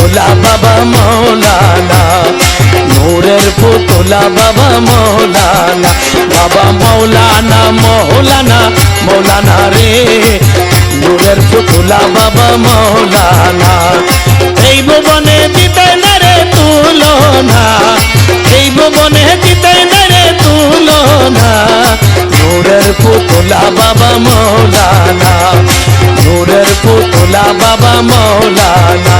পুতলা বাবা মৌলানা, নূরের পুতলা বাবা মৌলানা বাবা মৌলানা মৌলানা মৌলানা রে। নূরের পুতলা বাবা মৌলানা, এই ভুবনে দিতে না রে তুলনা, এই ভুবনে দিতে না রে তুলনা, নূরের পুতলা বাবা মৌলানা, নূরের পুতলা বাবা মৌলানা।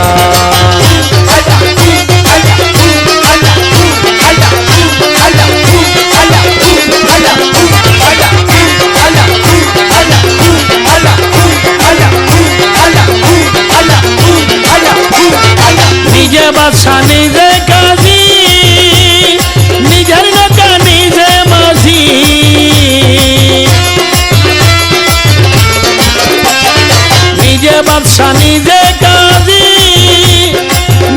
বাদশা নিজে কাজী, নিজের নৌকা নিজে মাঝি। নিজে বাদশা, নিজে কাজী,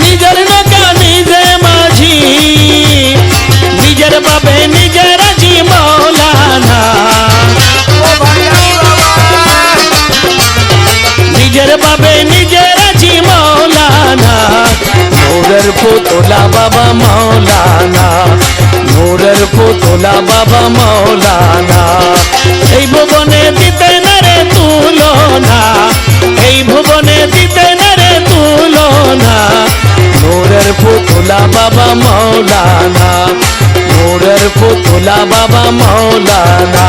নিজের নৌকা নিজে মাঝি। নিজের বাবে নিজের রাজি মৌলানা। নিজের বাবে নিজের পুতলা বাবা মৌলানা, নূরের পুতলা বাবা মৌলানা। এই ভুবনে দিতে না রে তুলনা, এই ভুবনে দিতে না রে তুলনা। নূরের পুতলা বাবা মৌলানা, নূরের পুতলা বাবা মৌলানা।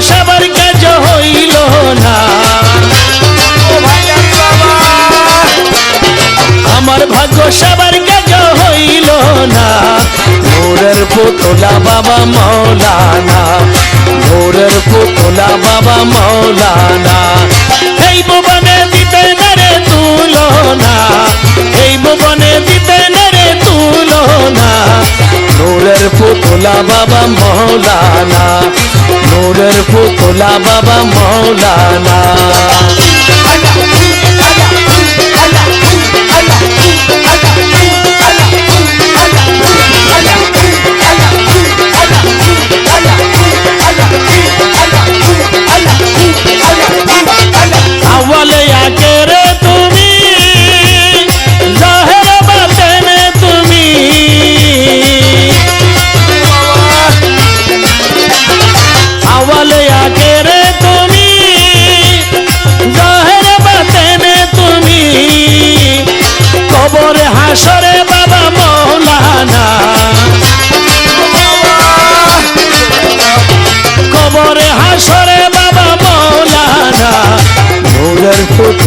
সবার কাজ হইল না। আমার ভাগ্য সবার কাজ হইল না। নূরের পুতলা বাবা মৌলানা, নূরের পুতলা বাবা মৌলানা। এই ভুবনে দিতে নারে তুলনা, এই ভুবনে দিতে নারে তুলনা। নূরের পুতলা বাবা মৌলানা নূরের পুতলা বাবা মৌলানা।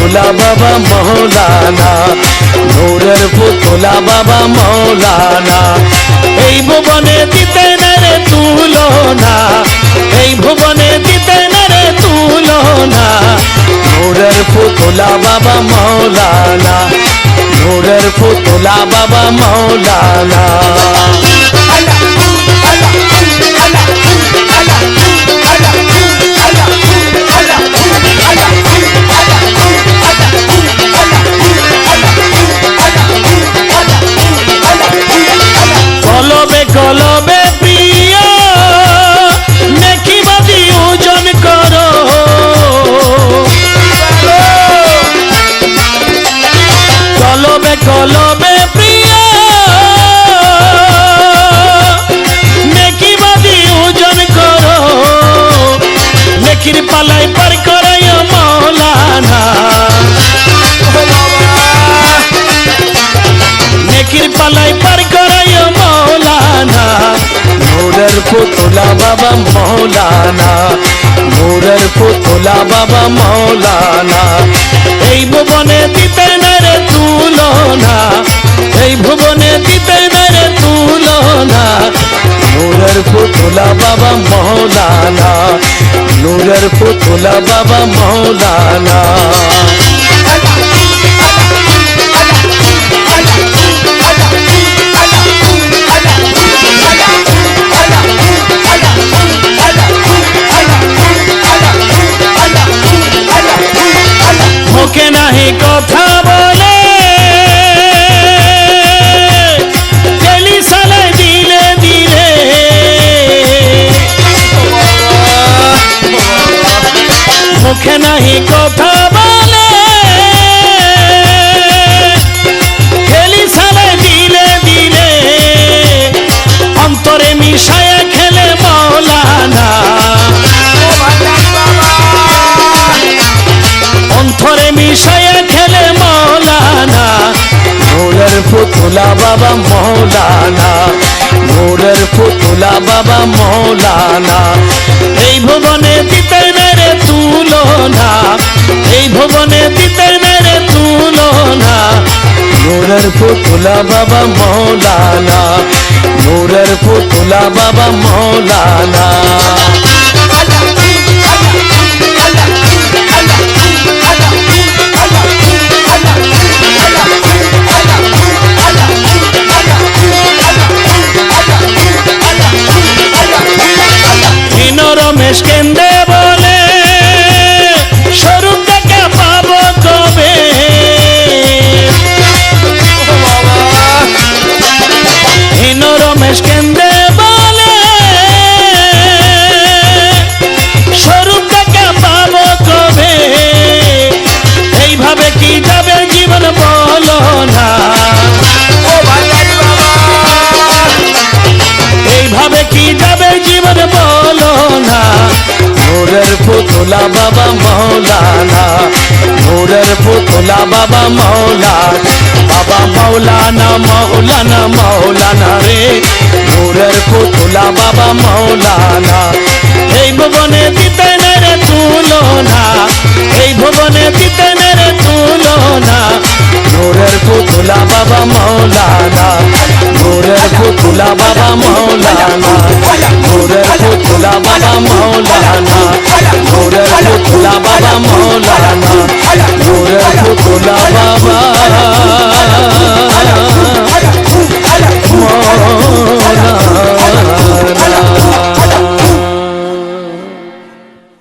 পুতুলা বাবা মৌলানা নূরের পুতুলা বাবা মৌলানা এই ভুবনে দিতে না রে তুলনা। এই ভুবনে দিতে না রে তুলনা। নূরের পুতুলা বাবা মৌলানা নূরের পুতুলা বাবা মৌলানা নেকির পালাই পার করাই মৌলানা। নেকির পালাই পার করাই মৌলানা। মোরার পুতলা বাবা মৌলানা, মোরার পুতলা বাবা পুতলা বাবা মৌলানা। মুখে নাহি কথা বলে। খেলি সালে দিলে দিলে অন্তরে মিশায়া খেলে মৌলানা। অন্তরে মিশায়া খেলে মৌলানা। নূরের পুতুলা বাবা মৌলানা নূরের পুতুলা বাবা মৌলানা। এই ভুবনে দিতে পুতুলা বাবা মৌলানা নূরের পুতুলা বাবা মৌলানা। পুতুলা বাবা মৌলানা, নূরের পুতলা বাবা মৌলা বাবা মৌলানা মৌলানা মৌলানা রে। নূরের পুতলা বাবা মৌলানা, এই ভুবনে দিতে